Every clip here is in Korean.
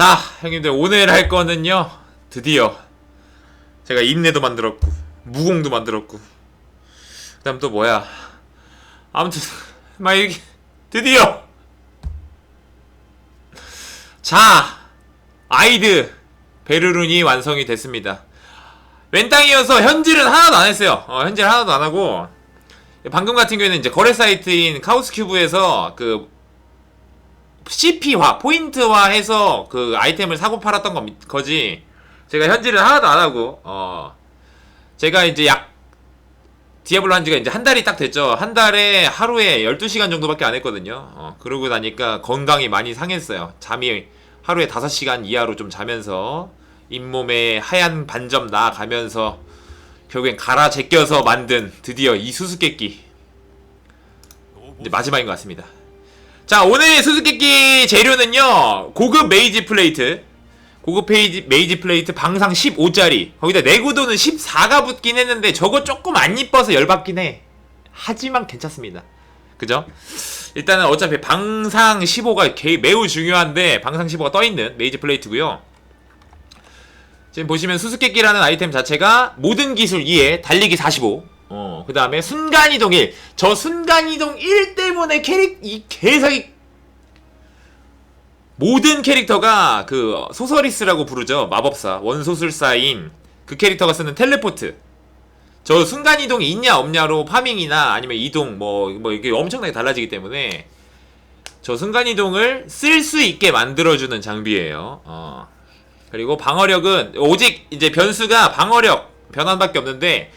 자, 형님들 오늘 할 거는요. 드디어 제가 인내도 만들었고 무공도 만들었고 그다음 또 뭐야? 아무튼 막 드디어 자 아이드 베르룬이 완성이 됐습니다. 왼 땅이어서 현질은 하나도 안 했어요. 어, 현질 하나도 안 하고 방금 같은 경우에는 이제 거래 사이트인 카오스큐브에서 그 CP화 포인트화해서 그 아이템을 사고 팔았던 거, 거지. 제가 현질은 하나도 안 하고 어 제가 이제 약 디아블로 한 지가 이제 한 달이 딱 됐죠. 한 달에 하루에 12시간 정도밖에 안 했거든요. 어, 그러고 나니까 건강이 많이 상했어요. 잠이 하루에 5시간 이하로 좀 자면서 잇몸에 하얀 반점 나가면서 결국엔 갈아 제껴서 만든 드디어 이 수수께끼 이제 마지막인 것 같습니다. 자 오늘 수수께끼 재료는요 고급 메이지 플레이트. 고급 페이지, 메이지 플레이트 방상 15짜리. 거기다 내구도는 14가 붙긴 했는데 저거 조금 안 이뻐서 열받긴 해. 하지만 괜찮습니다. 그죠? 일단은 어차피 방상 15가 개, 매우 중요한데 방상 15가 떠있는 메이지 플레이트고요. 지금 보시면 수수께끼라는 아이템 자체가 모든 기술 2에 달리기 45 어, 그 다음에 순간이동 1. 저 순간이동 1 때문에 캐릭, 이 개사기. 모든 캐릭터가 그 소서리스라고 부르죠. 마법사. 원소술사인 그 캐릭터가 쓰는 텔레포트. 저 순간이동이 있냐 없냐로 파밍이나 아니면 이동 뭐, 뭐 이게 엄청나게 달라지기 때문에 저 순간이동을 쓸 수 있게 만들어주는 장비예요. 어. 그리고 방어력은 오직 이제 변수가 방어력 변환밖에 없는데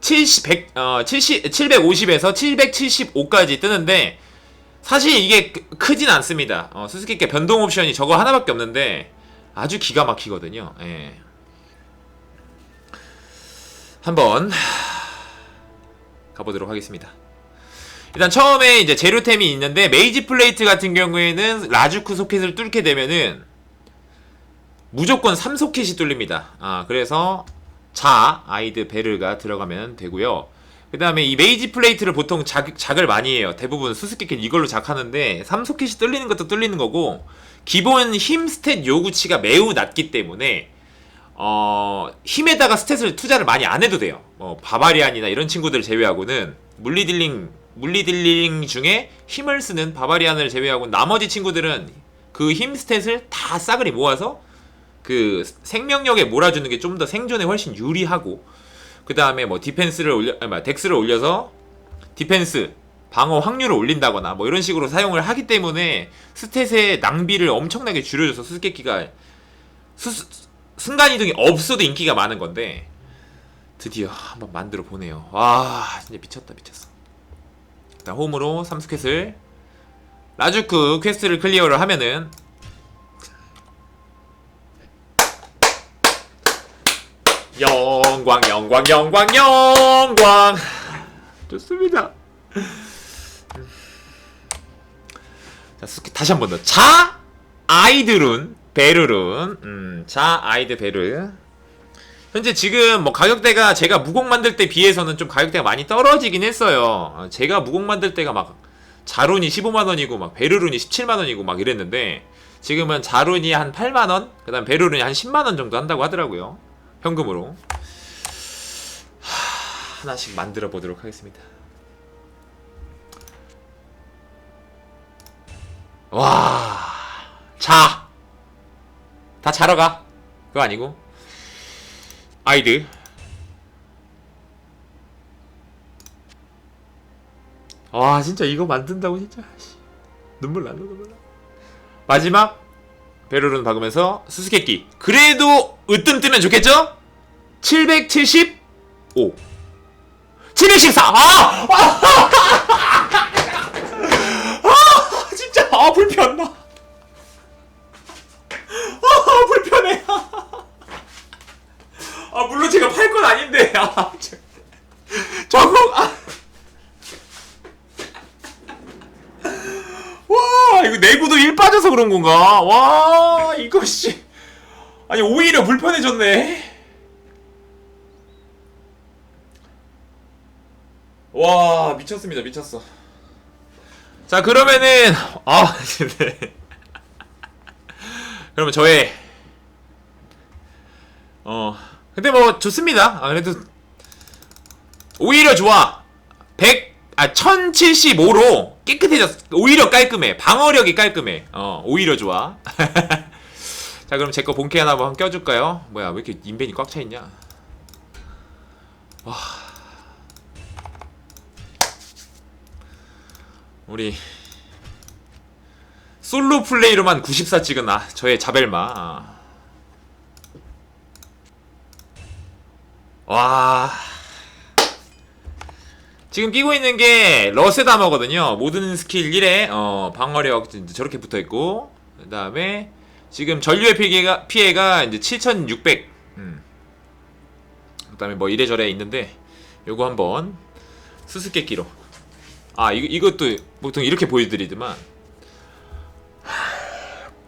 70, 100, 어, 70, 750에서 775까지 뜨는데 사실 이게 크- 크진 않습니다. 어, 수수께끼 변동 옵션이 저거 하나밖에 없는데 아주 기가 막히거든요. 예. 한번 가보도록 하겠습니다. 일단 처음에 이제 재료템이 있는데 메이지 플레이트 같은 경우에는 라주크 소켓을 뚫게 되면은 무조건 3소켓이 뚫립니다. 아, 그래서 자, 아이드 베르가 들어가면 되고요. 그 다음에 이 메이지 플레이트를 보통 작, 작을 많이 해요. 대부분 수수께끼는 이걸로 작하는데 3소켓이 뚫리는 것도 뚫리는 거고 기본 힘 스탯 요구치가 매우 낮기 때문에 어, 힘에다가 스탯을 투자를 많이 안 해도 돼요. 뭐 바바리안이나 이런 친구들 제외하고는 물리딜링 물리딜링 중에 힘을 쓰는 바바리안을 제외하고 나머지 친구들은 그 힘 스탯을 다 싸그리 모아서 그 생명력에 몰아주는 게 좀 더 생존에 훨씬 유리하고 그 다음에 뭐 디펜스를 올려 아니 뭐 덱스를 올려서 디펜스 방어 확률을 올린다거나 뭐 이런 식으로 사용을 하기 때문에 스탯의 낭비를 엄청나게 줄여줘서 수수께끼가 수, 순간 이동이 없어도 인기가 많은 건데 드디어 한번 만들어 보네요. 와 진짜 미쳤다 미쳤어. 일단 홈으로 3스켓을 라주크 퀘스트를 클리어를 하면은 영광 영광 영광 영광. 좋습니다. 자 다시 한 번 더. 자 아이드룬 베르룬 음, 자 아이드 베르 현재 지금 뭐 가격대가 제가 무공 만들 때 비해서는 좀 가격대가 많이 떨어지긴 했어요. 어, 제가 무공 만들 때가 막 자룬이 15만원이고 막 베르룬이 17만원이고 막 이랬는데 지금은 자룬이 한 8만원 그 다음 베르룬이 한 10만원 정도 한다고 하더라고요 현금으로 하, 하나씩 만들어 보도록 하겠습니다. 와, 자, 다 자러 가. 그거 아니고 아이드. 와, 진짜 이거 만든다고 진짜 씨, 눈물 난다 눈물 나. 마지막 베르룬 박으면서 수수께끼. 그래도 으뜸 뜨면 좋겠죠? 775. 714. 아! 아! 아! 진짜 아 불편나. 아 불편해. 아 물론 제가 팔 건 아닌데. 아, 저- 저거 아. 와 이거 내구도 1 빠져서 그런 건가? 와 이거 씨 아니 오히려 불편해졌네. 와 미쳤습니다 미쳤어. 자 그러면은 아 네. 그러면 저의 어 근데 뭐 좋습니다. 아, 그래도 오히려 좋아. 100, 아, 1075로 깨끗해졌어. 오히려 깔끔해. 방어력이 깔끔해. 어, 오히려 좋아. 자, 그럼 제 거 본캐 하나 한번 껴줄까요? 뭐야, 왜 이렇게 인벤이 꽉 차있냐? 와. 우리, 솔로 플레이로만 94 찍은 아, 저의 자벨마. 아. 와. 지금 끼고 있는 게 러세다머거든요. 모든 스킬 1에 어, 방어력 저렇게 붙어 있고 그다음에 지금 전류의 피해가 피해가 이제 7,600. 음. 그다음에 뭐 이래저래 있는데 요거 한번 수수께끼로. 아, 이거 이것도 보통 이렇게 보여드리더만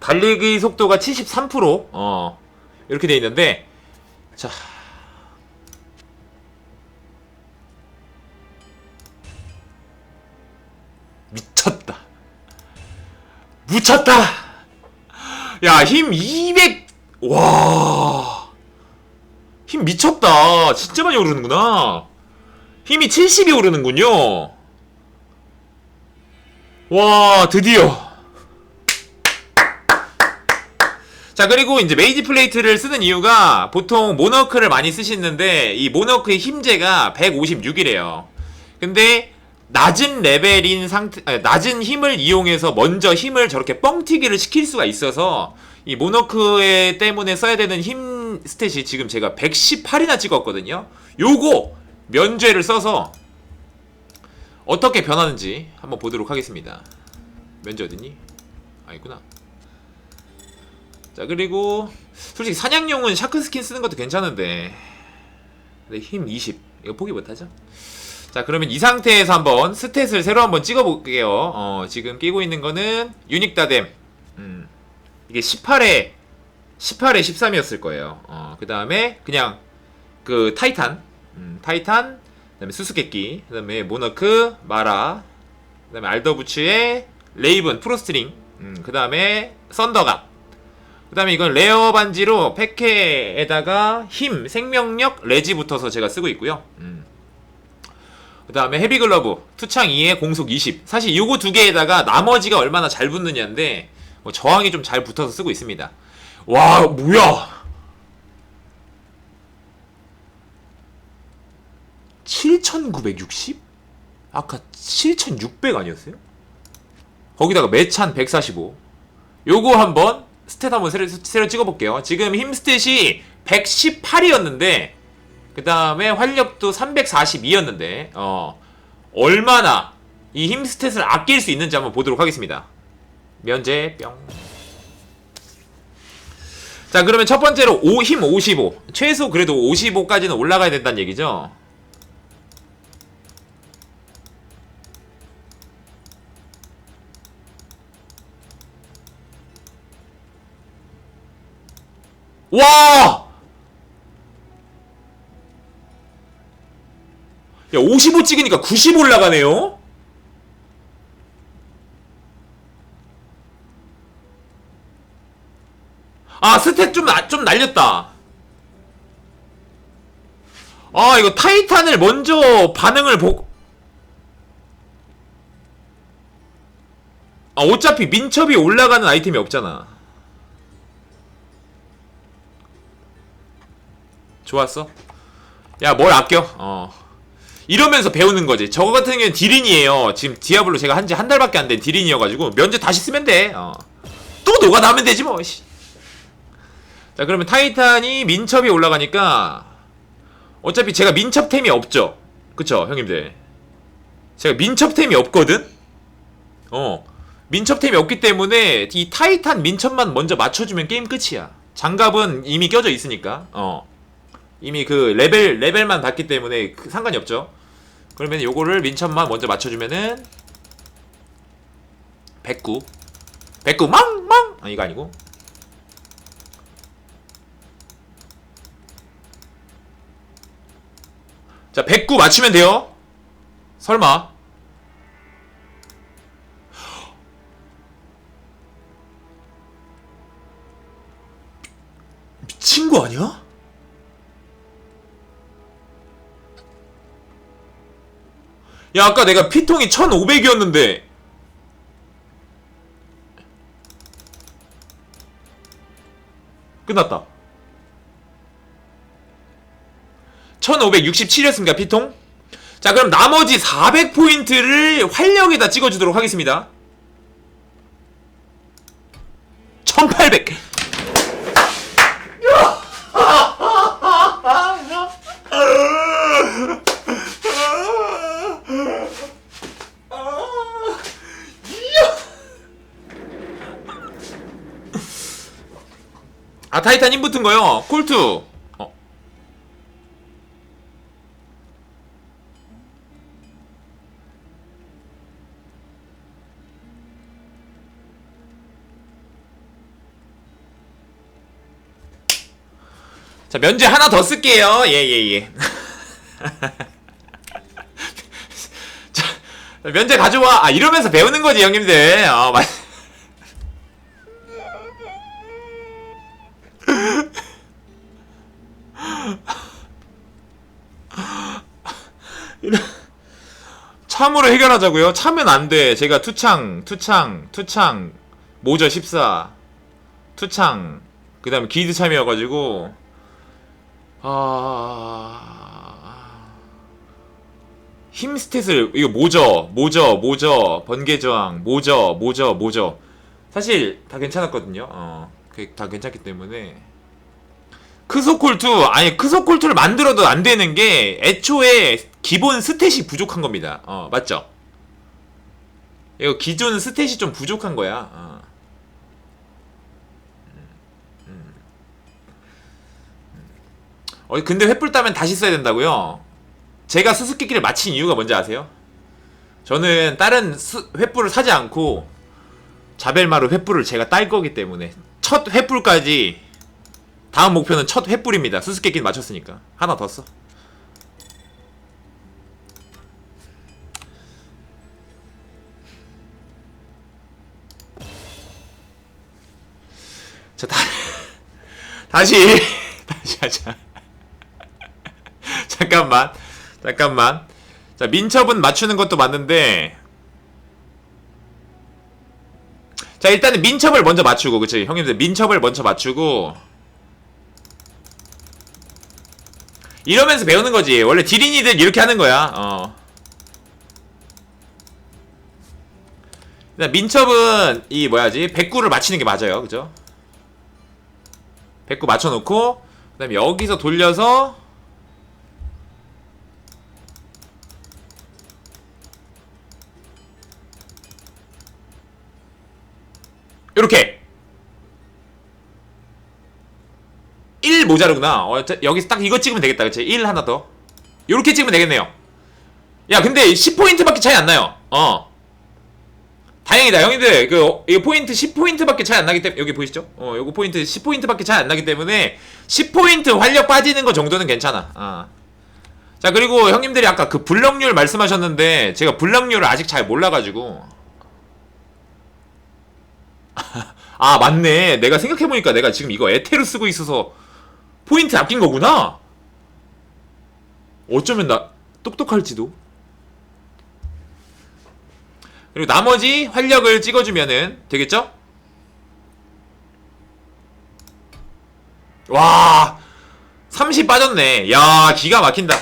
달리기 속도가 73% 어. 이렇게 돼 있는데 자, 묻혔다. 야, 힘 200. 와. 힘 미쳤다. 진짜 많이 오르는구나. 힘이 70이 오르는군요. 와, 드디어. 자, 그리고 이제 메이지 플레이트를 쓰는 이유가 보통 모너크를 많이 쓰시는데 이 모너크의 힘제가 156이래요. 근데 낮은 레벨인 상태, 아니, 낮은 힘을 이용해서 먼저 힘을 저렇게 뻥튀기를 시킬 수가 있어서 이 모너크에 때문에 써야 되는 힘 스탯이 지금 제가 118이나 찍었거든요. 요거 면죄를 써서 어떻게 변하는지 한번 보도록 하겠습니다. 면죄 어딨니? 아 있구나. 자 그리고 솔직히 사냥용은 샤크 스킨 쓰는 것도 괜찮은데 근데 힘 20 이거 포기 못하죠? 자 그러면 이 상태에서 한번 스탯을 새로 한번 찍어볼게요. 어, 지금 끼고 있는 거는 유닉 다뎀. 음, 이게 18에 18에 13이었을 거예요. 어, 그 다음에 그냥 그 타이탄. 음, 타이탄 그 다음에 수수께끼 그 다음에 모너크 마라 그 다음에 알더부츠의 레이븐 프로스트링. 음, 그 다음에 썬더갓 그 다음에 이건 레어 반지로 패케에다가 힘, 생명력, 레지 붙어서 제가 쓰고 있고요. 음. 그 다음에 헤비글러브 투창 2에 공속 20 사실 요거 두 개에다가 나머지가 얼마나 잘 붙느냐인데 뭐 저항이 좀 잘 붙어서 쓰고 있습니다. 와 뭐야? 7960? 아까 7600 아니었어요? 거기다가 매찬 145 요거 한번 스탯 한번 새로, 새로 찍어볼게요. 지금 힘 스탯이 118이었는데 그 다음에 활력도 342였는데 어 얼마나 이 힘 스탯을 아낄 수 있는지 한번 보도록 하겠습니다. 면제 뿅. 자 그러면 첫 번째로 오, 힘55 최소 그래도 55까지는 올라가야 된다는 얘기죠? 와! 야, 55 찍으니까 90 올라가네요? 아, 스탯 좀, 나- 좀 날렸다. 아, 이거 타이탄을 먼저 반응을 보, 아, 어차피 민첩이 올라가는 아이템이 없잖아. 좋았어? 야, 뭘 아껴? 어. 이러면서 배우는 거지. 저거 같은 경우는 디린이에요. 지금 디아블로 제가 한 지 한 달밖에 안 된 디린이어가지고 면제 다시 쓰면 돼. 어. 또 녹아 나면 되지 뭐. 씨. 자, 그러면 타이탄이 민첩이 올라가니까 어차피 제가 민첩템이 없죠. 그쵸, 형님들. 제가 민첩템이 없거든. 어. 민첩템이 없기 때문에 이 타이탄 민첩만 먼저 맞춰주면 게임 끝이야. 장갑은 이미 껴져 있으니까. 어. 이미 그 레벨 레벨만 받기 때문에 그 상관이 없죠. 그러면 요거를 민첩만 먼저 맞춰주면은 109 109 망망! 아 이거 아니고. 자109 맞추면 돼요. 설마 야 아까 내가 피통이 1500이었는데. 끝났다. 1567이었습니다 피통? 자 그럼 나머지 400포인트를 활력에다 찍어주도록 하겠습니다. 1800 타이탄 힘 붙은 거요. 콜투. 어. 자 면제 하나 더 쓸게요. 예 예 예. 자 면제 가져와. 아 이러면서 배우는 거지 형님들. 어 맞. 참으로 해결하자고요? 참은 안 돼. 제가 투창, 투창, 투창, 모저 14, 투창, 그 다음에 기드 참이어가지고, 아, 힘 스탯을, 이거 모저, 모저, 모저, 번개저항, 모저, 모저, 모저. 사실 다 괜찮았거든요. 어, 다 괜찮기 때문에. 크소콜2 아니 크소콜2를 만들어도 안 되는 게 애초에 기본 스탯이 부족한 겁니다. 어 맞죠? 이거 기존 스탯이 좀 부족한 거야. 어. 어 근데 횃불 따면 다시 써야 된다고요? 제가 수수께끼를 마친 이유가 뭔지 아세요? 저는 다른 수, 횃불을 사지 않고 자벨마루 횃불을 제가 딸 거기 때문에 첫 횃불까지 다음 목표는 첫 횃불입니다. 수수께끼는 맞췄으니까 하나 더 써. 자 다, 다시 다시 하자. 잠깐만 잠깐만. 자 민첩은 맞추는 것도 맞는데 자 일단은 민첩을 먼저 맞추고 그치 형님들 민첩을 먼저 맞추고 이러면서 배우는 거지. 원래 디린이들 이렇게 하는 거야. 어. 민첩은 이 뭐야지? 백구를 맞히는 게 맞아요. 그죠? 백구 맞춰놓고 그 다음에 여기서 돌려서 이렇게 1 모자르구나. 어, 자, 여기서 딱 이거 찍으면 되겠다. 그치? 1 하나 더. 요렇게 찍으면 되겠네요. 야, 근데 10포인트밖에 차이 안 나요. 어. 다행이다. 형님들, 그, 이거 포인트 10포인트밖에 차이 안 나기 때문에, 여기 보이시죠? 어, 요거 포인트 10포인트밖에 차이 안 나기 때문에, 10포인트 활력 빠지는 거 정도는 괜찮아. 어. 자, 그리고 형님들이 아까 그 블럭률 말씀하셨는데, 제가 블럭률을 아직 잘 몰라가지고. 아, 맞네. 내가 생각해보니까 내가 지금 이거 에테르 쓰고 있어서, 포인트 아낀 거구나. 어쩌면 나 똑똑할지도. 그리고 나머지 활력을 찍어주면은 되겠죠? 와, 30 빠졌네. 야, 기가 막힌다.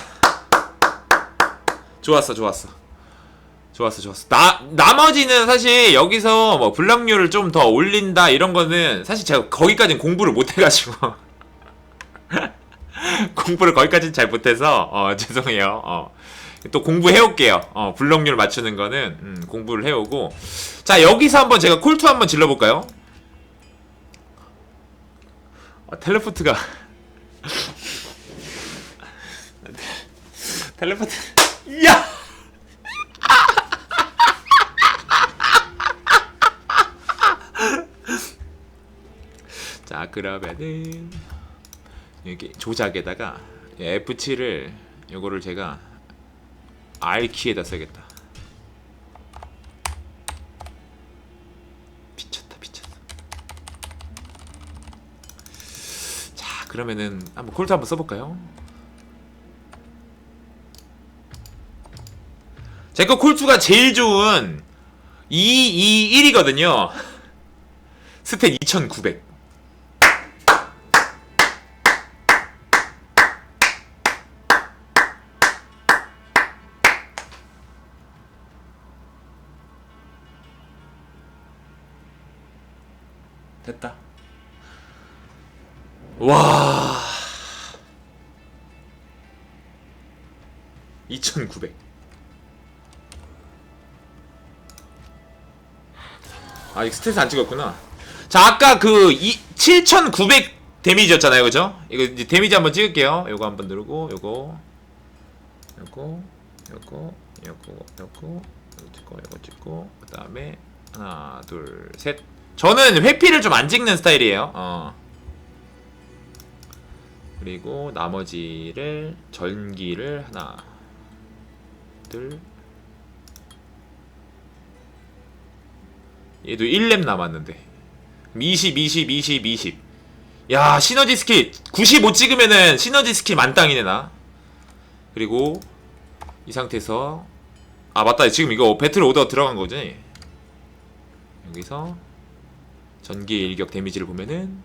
좋았어, 좋았어. 좋았어, 좋았어. 나, 나머지는 사실 여기서 뭐 블락률을 좀 더 올린다 이런 거는 사실 제가 거기까지는 공부를 못 해가지고. 공부를 거기까지는 잘 못해서 어, 죄송해요. 어. 또 공부해올게요. 어, 블럭률 맞추는 거는 음, 공부를 해오고 자 여기서 한번 제가 콜투 한번 질러볼까요? 어, 텔레포트가 텔레포트 야! 자 그러면은 여기 조작에다가 F7을 요거를 제가 R 키에다 써야겠다. 미쳤다 미쳤어. 자 그러면은 한번 콜트 한번 써볼까요? 제거 콜투가 제일 좋은 2, 2, 1이거든요. 스탯 2900. 됐다. 와. 2900. 아, 이거 스탯 안 찍었구나. 자, 아까 그, 이, 7900 데미지였잖아요. 그죠? 이거 이제 데미지 한번 찍을게요. 요거 한번 누르고, 요거. 요거, 요거, 요거, 요거, 요거 찍고, 요거 찍고, 그 다음에, 하나, 둘, 셋. 저는 회피를 좀 안 찍는 스타일이에요. 어. 그리고 나머지를 전기를 하나, 둘. 얘도 1렙 남았는데. 20, 20, 20, 20. 야, 시너지 스킬 95 찍으면은 시너지 스킬 만땅이네 나. 그리고 이 상태에서 아 맞다 지금 이거 배틀 오더 들어간 거지. 여기서 전기 일격 데미지를 보면은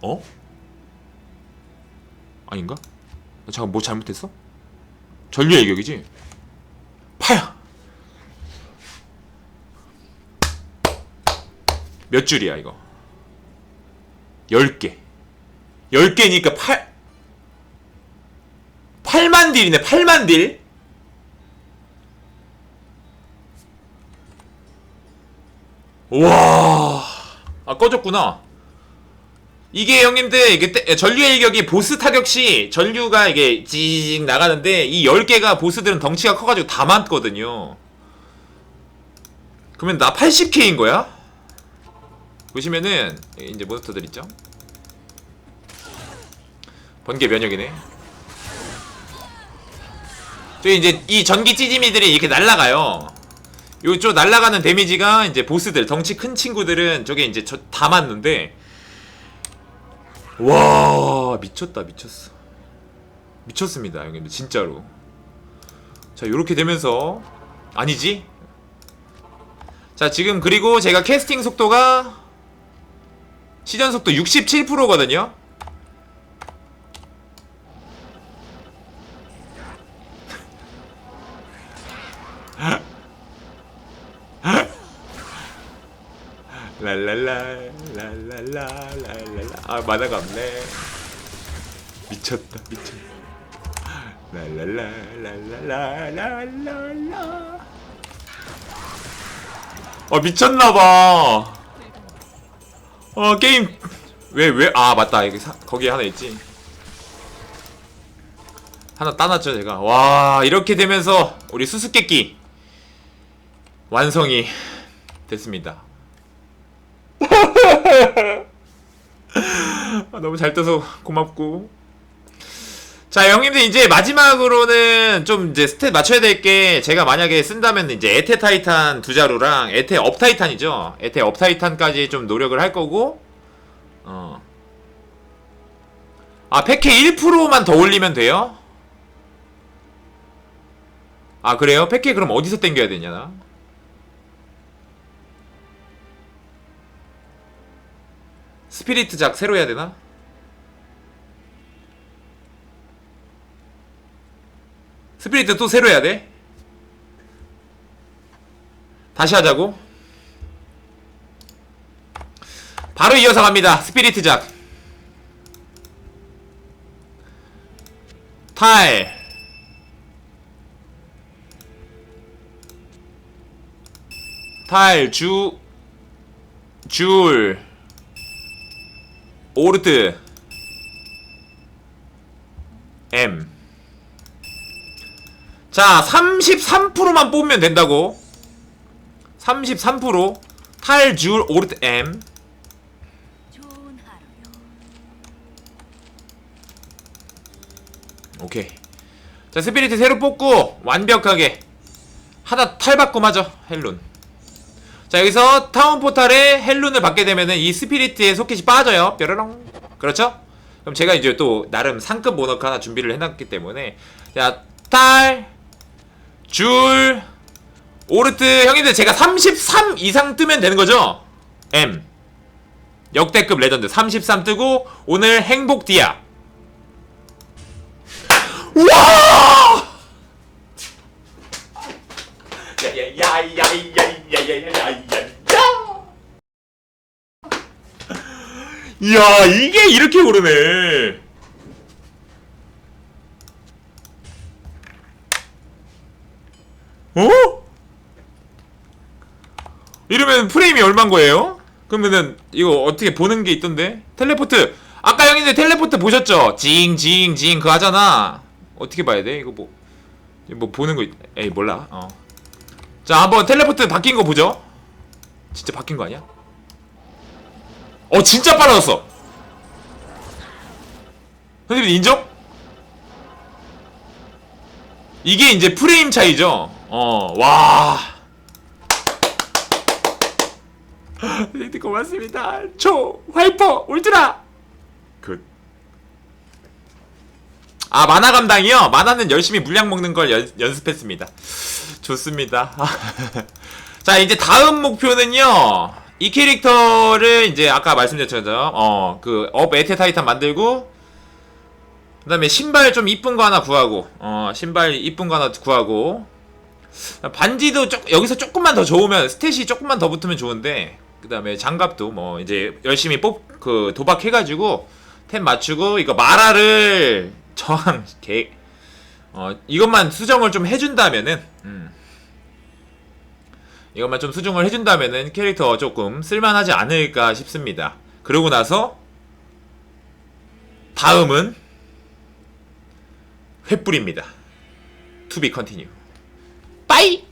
어? 아닌가? 나 잠깐 뭐 잘못했어? 전류 일격이지? 파야! 몇 줄이야 이거? 10개 10개니까 8 8만 딜이네 8만 딜 와, 아 꺼졌구나. 이게 형님들 이게 때- 전류의 일격이 보스 타격 시 전류가 이게 찌직 나가는데 이 10개가 보스들은 덩치가 커가지고 다 맞거든요. 그러면 나 80K인 거야? 보시면은 이제 몬스터들 있죠? 번개 면역이네. 저 이제 이 전기 찌짐이들이 이렇게 날아가요. 요쪽 날아가는 데미지가 이제 보스들 덩치 큰 친구들은 저게 이제 저, 다 맞는데. 와 미쳤다 미쳤어. 미쳤습니다 형님들 진짜로. 자 요렇게 되면서 아니지? 자 지금 그리고 제가 캐스팅 속도가 시전 속도 67%거든요 랄랄라 아 만화가 없네 미쳤다 미쳤다 랄랄라 랄랄라 랄랄라 어 미쳤나봐. 어 게임. 왜 왜? 아 맞다. 여기 사, 거기에 하나 있지. 하나 따놨죠 제가. 와 이렇게 되면서 우리 수수께끼 완성이 됐습니다. 아, 너무 잘 떠서 고맙고. 자, 형님들 이제 마지막으로는 좀 이제 스탯 맞춰야 될 게 제가 만약에 쓴다면 이제 에테 타이탄 두 자루랑 에테 업 타이탄이죠. 에테 업 타이탄까지 좀 노력을 할 거고. 어. 아, 패케 1%만 더 올리면 돼요? 아, 그래요? 패케 그럼 어디서 땡겨야 되냐? 나? 스피리트 작 새로 해야 되나? 스피리트 또 새로 해야 돼? 다시 하자고? 바로 이어서 갑니다. 스피리트 작. 탈. 탈, 주, 줄. 오르트. M. 자 33%만 뽑으면 된다고. 33% 탈줄 오르트 M. 오케이. 자 스피리트 새로 뽑고 완벽하게 하나 탈바꿈 하죠 헬론 자 여기서 타운 포탈에 헬룬을 받게 되면은 이 스피리트의 소켓이 빠져요 뾰로롱 그렇죠? 그럼 제가 이제 또 나름 상급 모너크 하나 준비를 해놨기 때문에 자 탈 줄 오르트 형님들 제가 33 이상 뜨면 되는 거죠? M 역대급 레전드 33 뜨고 오늘 행복 디아 와! 야야야야야야야야야야 이야 이게 이렇게 오르네 어? 이러면 프레임이 얼만 거예요? 그러면은 이거 어떻게 보는 게 있던데? 텔레포트 아까 형님들 텔레포트 보셨죠? 징징징 그거 하잖아 어떻게 봐야 돼? 이거 뭐, 뭐 보는 거 있... 에이 몰라 어. 자 한번 텔레포트 바뀐 거 보죠 진짜 바뀐 거 아니야? 어 진짜 빨라졌어. 선생님 인정? 이게 이제 프레임 차이죠? 어와. 선생님 고맙습니다. 초 화이퍼 울트라. 굿. 아 만화 감당이요? 만화는 열심히 물량 먹는 걸 연, 연습했습니다. 좋습니다. 자 이제 다음 목표는요 이 캐릭터를 이제 아까 말씀드렸죠 어 그 업 에테 타이탄 만들고 그 다음에 신발 좀 이쁜 거 하나 구하고 어 신발 이쁜 거 하나 구하고 반지도 조, 여기서 조금만 더 좋으면 스탯이 조금만 더 붙으면 좋은데 그 다음에 장갑도 뭐 이제 열심히 뽑 그 도박해가지고 템 맞추고 이거 마라를 저항 개 어, 이것만 수정을 좀 해준다면은, 음. 이것만 좀 수정을 해준다면은 캐릭터 조금 쓸만하지 않을까 싶습니다. 그러고 나서, 다음은, 횃불입니다. Be continue. 빠이!